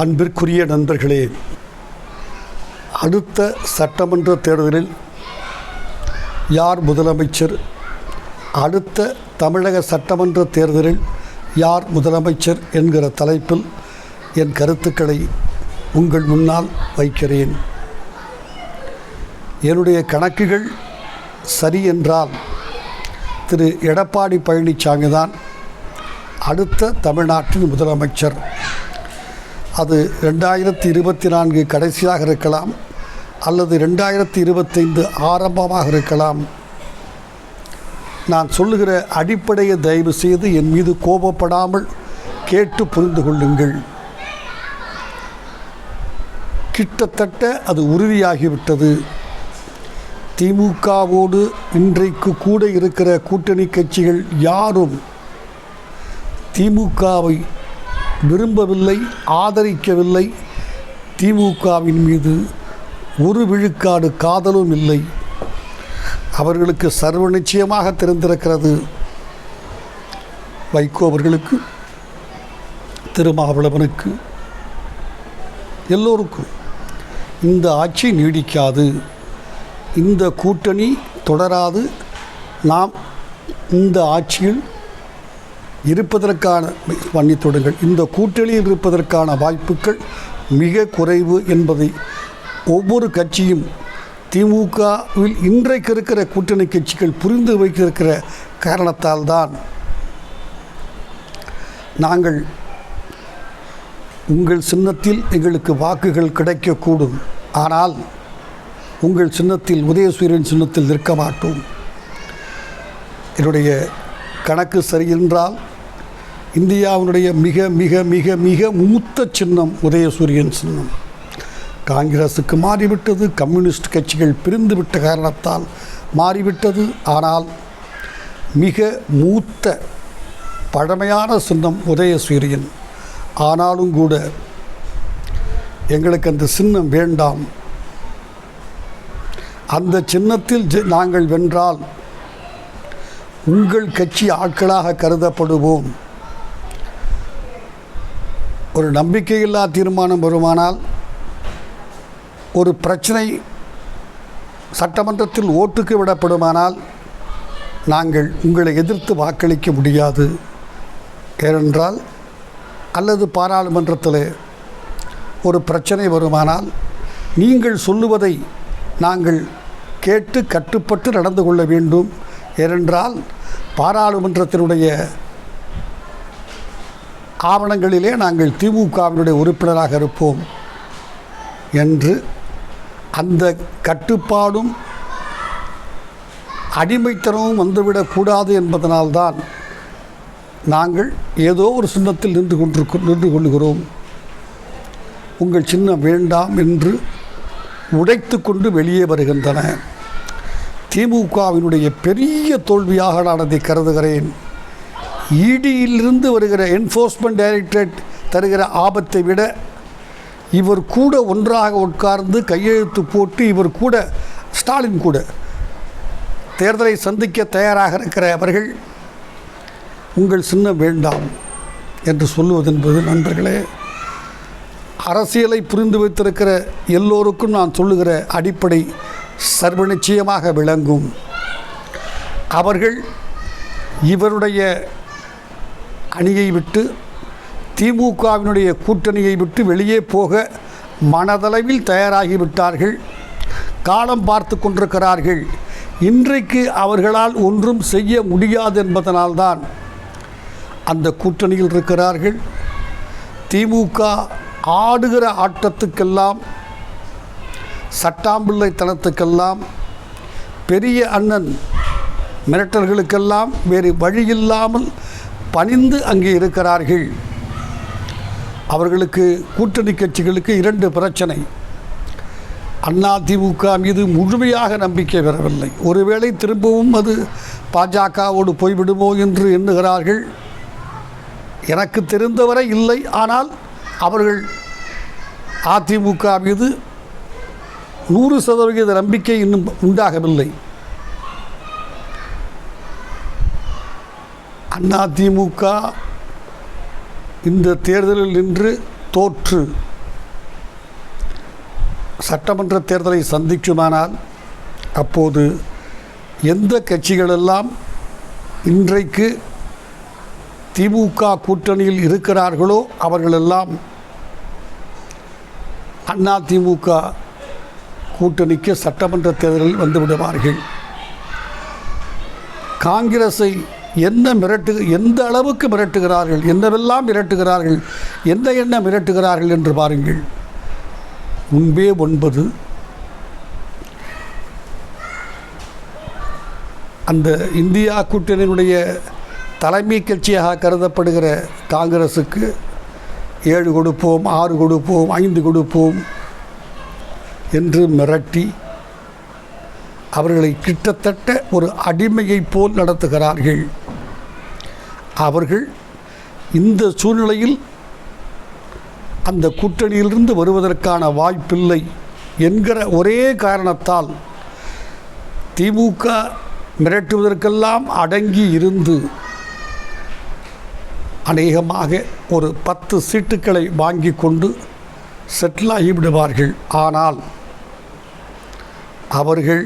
அன்பிற்குரிய நண்பர்களே அடுத்த சட்டமன்ற தேர்தலில் யார் முதலமைச்சர் அடுத்த தமிழக சட்டமன்ற தேர்தலில் யார் முதலமைச்சர் என்கிற தலைப்பில் என் கருத்துக்களை உங்கள் முன்னால் வைக்கிறேன். என்னுடைய கணக்குகள் சரி என்றால் திரு எடப்பாடி பழனிசாமி தான் அடுத்த தமிழ்நாட்டின் முதலமைச்சர். அது ரெண்டாயிரத்தி இருபத்தி நான்கு கடைசியாக இருக்கலாம் அல்லது ரெண்டாயிரத்தி இருபத்தைந்து ஆரம்பமாக இருக்கலாம். நான் சொல்லுகிற அடிப்படையை தயவு செய்து என் மீது கோபப்படாமல் கேட்டு புரிந்து கொள்ளுங்கள். கிட்டத்தட்ட அது உறுதியாகிவிட்டது. திமுகவோடு இன்றைக்கு கூட இருக்கிற கூட்டணி கட்சிகள் யாரும் திமுகவை விரும்பவில்லை ஆதரிக்கவில்லை. திமுகவின் மீது ஒரு விழுக்காடு காதலும் இல்லை. அவர்களுக்கு சர்வ நிச்சயமாக தெரிந்திருக்கிறது. வைகோ அவர்களுக்கு திருமாவளவனுக்கு எல்லோருக்கும். இந்த ஆட்சி நீடிக்காது. இந்த கூட்டணி தொடராது. நாம் இந்த ஆட்சியில் இருப்பதற்கான மன்னித்துடுங்கள் இந்த கூட்டணியில் இருப்பதற்கான வாய்ப்புகள் மிக குறைவு என்பதை ஒவ்வொரு கட்சியும் திமுகவில் இன்றைக்கு இருக்கிற கூட்டணி கட்சிகள் புரிந்து வைத்திருக்கிற காரணத்தால் தான் நாங்கள் உங்கள் சின்னத்தில் எங்களுக்கு வாக்குகள் கிடைக்கக்கூடும். ஆனால் உங்கள் சின்னத்தில் உதயசூரியன் சின்னத்தில் நிற்க மாட்டோம். என்னுடைய கணக்கு சரியென்றால் இந்தியாவினுடைய மிக மிக மிக மிக மூத்த சின்னம் உதயசூரியன் சின்னம். காங்கிரஸுக்கு மாறிவிட்டது கம்யூனிஸ்ட் கட்சிகள் பிரிந்துவிட்ட காரணத்தால் மாறிவிட்டது. ஆனால் மிக மூத்த பழமையான சின்னம் உதயசூரியன். ஆனாலும் கூட எங்களுக்கு அந்த சின்னம் வேண்டாம். அந்த சின்னத்தில் ஜெ- நாங்கள் வென்றால் உங்கள் கட்சி ஆட்களாக கருதப்படுவோம். ஒரு நம்பிக்கையில்லா தீர்மானம் வருமானால் ஒரு பிரச்சனை சட்டமன்றத்தில் ஓட்டுக்கு விடப்படுமானால் நாங்கள் உங்களை எதிர்த்து வாக்களிக்க முடியாது. ஏனென்றால் அல்லது பாராளுமன்றத்தில் ஒரு பிரச்சனை வருமானால் நீங்கள் சொல்லுவதை நாங்கள் கேட்டு கட்டுப்பட்டு நடந்து கொள்ள வேண்டும். ஏனென்றால் பாராளுமன்றத்தினுடைய ஆவணங்களிலே நாங்கள் திமுகவினுடைய உறுப்பினராக இருப்போம் என்று அந்த கட்டுப்பாடும் அடிமைத்தனமும் வந்துவிடக்கூடாது என்பதனால்தான் நாங்கள் ஏதோ ஒரு சின்னத்தில் நின்று கொண்டிருக்க நின்று கொள்கிறோம் உங்கள் சின்னம் வேண்டாம் என்று உடைத்து கொண்டு வெளியே வருகின்றன. திமுகவினுடைய பெரிய தோல்வியாக நான் அதை கருதுகிறேன். இடியிலிருந்து வருகிற என்ஃபோர்ஸ்மெண்ட் டைரக்டரேட் தருகிற ஆபத்தை விட இவர் கூட ஒன்றாக உட்கார்ந்து கையெழுத்து போட்டு இவர் கூட ஸ்டாலின் கூட தேர்தலை சந்திக்க தயாராக இருக்கிற அவர்கள் உங்கள் சின்னம் வேண்டாம் என்று சொல்லுவது என்பது நண்பர்களே அரசியலை புரிந்து வைத்திருக்கிற எல்லோருக்கும் நான் சொல்லுகிற அடிப்படை சர்வ நிச்சயமாக விளங்கும். அவர்கள் இவருடைய அணியை விட்டு திமுகவினுடைய கூட்டணியை விட்டு வெளியே போக மனதளவில் தயாராகிவிட்டார்கள் காலம் பார்த்து கொண்டிருக்கிறார்கள். இன்றைக்கு அவர்களால் ஒன்றும் செய்ய முடியாது என்பதனால்தான் அந்த கூட்டணியில் இருக்கிறார்கள். திமுக ஆடுகிற ஆட்டத்துக்கெல்லாம் சட்டாம்பிள்ளைத்தனத்துக்கெல்லாம் பெரிய அண்ணன் மிரட்டல்களுக்கெல்லாம் வேறு வழியில்லாமல் பணிந்து அங்கே இருக்கிறார்கள். அவர்களுக்கு கூட்டணி கட்சிகளுக்கு இரண்டு பிரச்சனை. அண்ணா திமுக மீது முழுமையாக நம்பிக்கை பெறவில்லை. ஒருவேளை திரும்பவும் அது பாஜகவோடு போய்விடுமோ என்று எண்ணுகிறார்கள். எனக்கு தெரிந்தவரை இல்லை. ஆனால் அவர்கள் அதிமுக மீது நூறு சதவிகித நம்பிக்கை இன்னும் உண்டாகவில்லை. அதிமுக இந்த தேர்தலில் நின்று தோற்று. சட்டமன்ற தேர்தலை சந்திக்குமானால் அப்போது எந்த கட்சிகளெல்லாம் இன்றைக்கு திமுக கூட்டணியில் இருக்கிறார்களோ அவர்களெல்லாம் அண்ணா திமுக கூட்டணிக்கு சட்டமன்ற தேர்தலில் வந்துவிடுவார்கள் காங்கிரஸை என்ன மிரட்டு எந்த அளவுக்கு மிரட்டுகிறார்கள் என்னவெல்லாம் மிரட்டுகிறார்கள் எந்த என்ன மிரட்டுகிறார்கள் என்று பாருங்கள். முன்பே ஒன்பது. அந்த இந்தியா கூட்டணியினுடைய தலைமை கட்சியாக கருதப்படுகிற காங்கிரஸுக்கு ஏழு கொடுப்போம் ஆறு கொடுப்போம் ஐந்து கொடுப்போம் என்று மிரட்டி அவர்களை கிட்டத்தட்ட ஒரு அடிமையைப் போல் நடத்துகிறார்கள். அவர்கள் இந்த சூழ்நிலையில் அந்த கூட்டணியிலிருந்து வருவதற்கான வாய்ப்பில்லை என்கிற ஒரே காரணத்தால் திமுக மிரட்டுவதற்கெல்லாம் அடங்கி இருந்து அநேகமாக ஒரு பத்து சீட்டுக்களை வாங்கி கொண்டு செட்டில் ஆகிவிடுவார்கள். ஆனால் அவர்கள்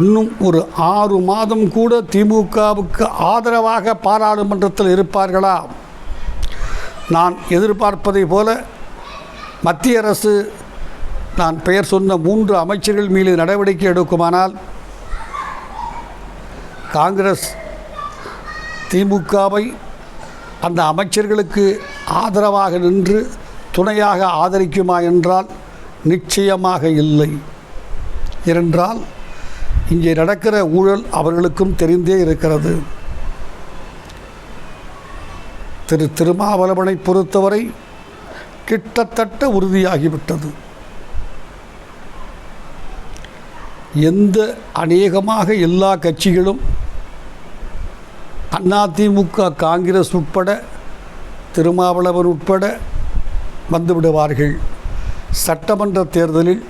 இன்னும் ஒரு ஆறு மாதம் கூட திமுகவுக்கு ஆதரவாக பாராளுமன்றத்தில் இருப்பார்களா? நான் எதிர்பார்ப்பதை போல மத்திய அரசு நான் பெயர் சொன்ன மூன்று அமைச்சர்கள் மீது நடவடிக்கை எடுக்குமானால் காங்கிரஸ் திமுகவை அந்த அமைச்சர்களுக்கு ஆதரவாக நின்று துணையாக ஆதரிக்குமா என்றால் நிச்சயமாக இல்லை. என்றால் இங்கே நடக்கிற ஊழல் அவர்களுக்கும் தெரிந்தே இருக்கிறது. திரு திருமாவளவனை பொறுத்தவரை கிட்டத்தட்ட உறுதியாகிவிட்டது. எந்த அநேகமாக எல்லா கட்சிகளும் அதிமுக காங்கிரஸ் உட்பட திருமாவளவன் உட்பட வந்துவிடுவார்கள் சட்டமன்ற தேர்தலில்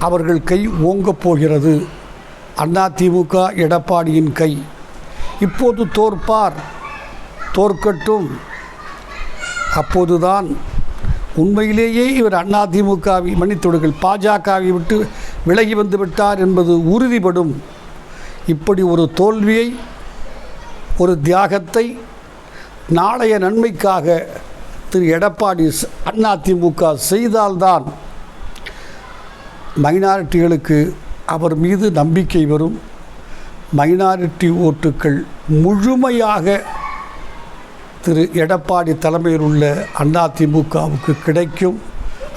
அவர்கள் கை ஓங்கப் போகிறது. அதிமுக எடப்பாடியின் கை. இப்போது தோற்பார். தோற்கட்டும். அப்போதுதான் உண்மையிலேயே இவர் அதிமுகவை மன்னித்தொடுகள் பாஜகவை விட்டு விலகி வந்து விட்டார் என்பது உறுதிப்படும் இப்படி ஒரு தோல்வியை ஒரு தியாகத்தை நாளைய நன்மைக்காக திரு எடப்பாடி அதிமுக செய்தால்தான் மைனாரிட்டிகளுக்கு அவர் மீது நம்பிக்கை வரும். மைனாரிட்டி ஓட்டுக்கள் முழுமையாக திரு எடப்பாடி தலைமையில் உள்ள அதிமுகவுக்கு கிடைக்கும்.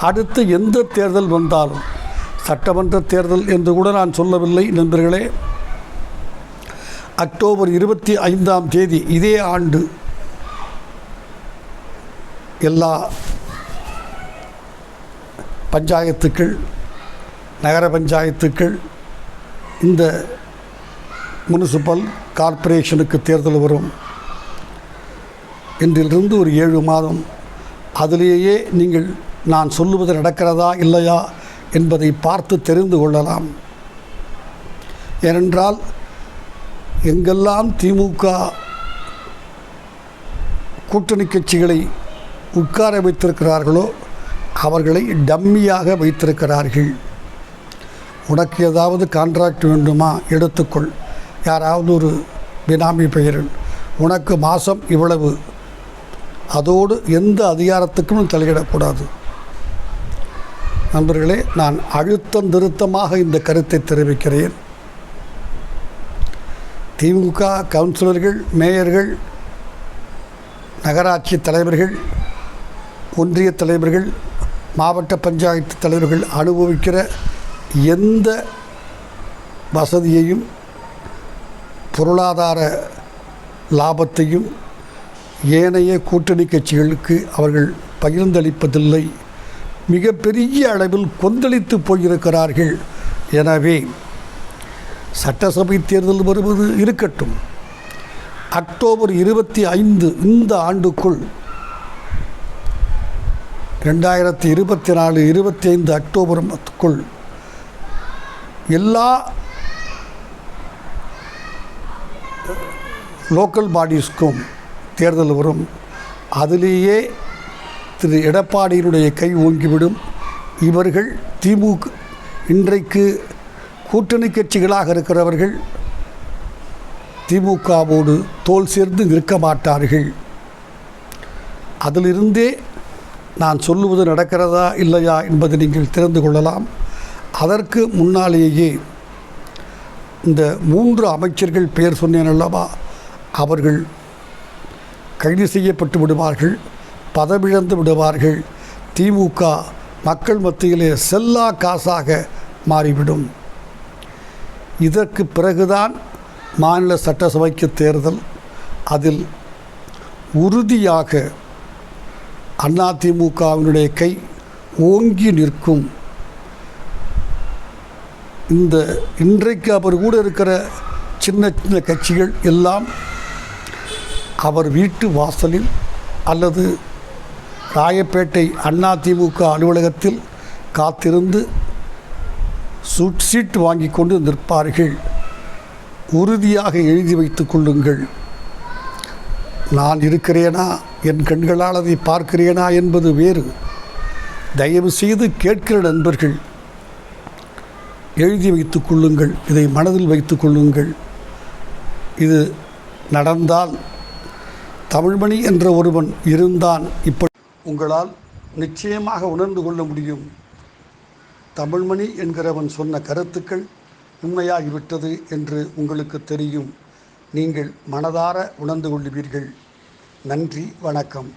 அடுத்து எந்த தேர்தல் வந்தாலும் சட்டமன்ற தேர்தல் என்று கூட நான் சொல்லவில்லை நண்பர்களே. அக்டோபர் இருபத்தி ஐந்தாம் தேதி இதே ஆண்டு எல்லா பஞ்சாயத்துக்கள் நகர பஞ்சாயத்துக்கள் இந்த முனிசிபல் கார்ப்பரேஷனுக்கு தேர்தல் வரும். இன்றிலிருந்து ஒரு ஏழு மாதம். அதிலேயே நீங்கள் நான் சொல்லுவது நடக்கிறதா இல்லையா என்பதை பார்த்து தெரிந்து கொள்ளலாம். ஏனென்றால் எங்கெல்லாம் திமுக கூட்டணி கட்சிகளை உட்கார வைத்திருக்கிறார்களோ அவர்களை டம்மியாக வைத்திருக்கிறார்கள். உனக்கு ஏதாவது கான்ட்ராக்ட் வேண்டுமா? எடுத்துக்கொள். யாராவது ஒரு பினாமி பெயரில். உனக்கு மாதம் இவ்வளவு. அதோடு எந்த அதிகாரத்துக்கும் தலையிடக்கூடாது. நண்பர்களே நான் அழுத்தம் திருத்தமாக இந்த கருத்தை தெரிவிக்கிறேன். திமுக கவுன்சிலர்கள் மேயர்கள் நகராட்சி தலைவர்கள் ஒன்றிய தலைவர்கள் மாவட்ட பஞ்சாயத்து தலைவர்கள் அனுபவிக்கிற எந்த வசதியையும் பொருளாதார லாபத்தையும் ஏனைய கூட்டணி கட்சிகளுக்கு அவர்கள் பகிர்ந்தளிப்பதில்லை. மிகப்பெரிய அளவில் கொந்தளித்து போயிருக்கிறார்கள். எனவே சட்டசபை தேர்தல் வருவது இருக்கட்டும். அக்டோபர் இருபத்தி ஐந்து இந்த ஆண்டுக்குள் ரெண்டாயிரத்தி இருபத்தி நாலு இருபத்தி ஐந்து அக்டோபருக்குள் எல்லா லோக்கல் பாடிஸ்க்கும் தேர்தல் வரும். அதிலேயே திரு எடப்பாடியினுடைய கை ஓங்கிவிடும். இவர்கள் திமுக இன்றைக்கு கூட்டணி கட்சிகளாக இருக்கிறவர்கள் திமுகவோடு தோல் சேர்ந்து நிற்க மாட்டார்கள். அதிலிருந்தே நான் சொல்லுவது நடக்கிறதா இல்லையா என்பதை நீங்கள் தெரிந்து கொள்ளலாம். அதற்கு முன்னாலேயே இந்த மூன்று அமைச்சர்கள் பெயர் சொன்னேன் அல்லவா? அவர்கள் கைது செய்யப்பட்டு விடுவார்கள் பதவிழந்து விடுவார்கள். திமுக மக்கள் மத்தியிலே செல்லா காசாக மாறிவிடும். இதற்கு பிறகுதான் மாநில சட்டசபைக்கு தேர்தல். அதில் உறுதியாக அதிமுகவினுடைய கை ஓங்கி நிற்கும் இந்த இன்றைக்கு அவர் கூட இருக்கிற சின்ன சின்ன கட்சிகள் எல்லாம் அவர் வீட்டு வாசலில் அல்லது ராயப்பேட்டை அதிமுக அலுவலகத்தில் காத்திருந்து சூட் சீட்டு வாங்கி கொண்டு நிற்பார்கள். உறுதியாக எழுதி வைத்து கொள்ளுங்கள். நான் இருக்கிறேனா? என் கண்களால் அதை பார்க்கிறேனா என்பது வேறு. தயவு செய்து கேட்கிற நண்பர்கள் எழுதி வைத்துக் கொள்ளுங்கள் இதை மனதில் வைத்துக் கொள்ளுங்கள். இது நடந்தால் தமிழ்மணி என்ற ஒருவன் இருந்தான் இப்படி உங்களால் நிச்சயமாக உணர்ந்து கொள்ள முடியும். தமிழ்மணி என்கிறவன் சொன்ன கருத்துக்கள் உண்மையாகிவிட்டது என்று உங்களுக்கு தெரியும். நீங்கள் மனதார உணர்ந்து கொள்ளுவீர்கள். நன்றி வணக்கம்.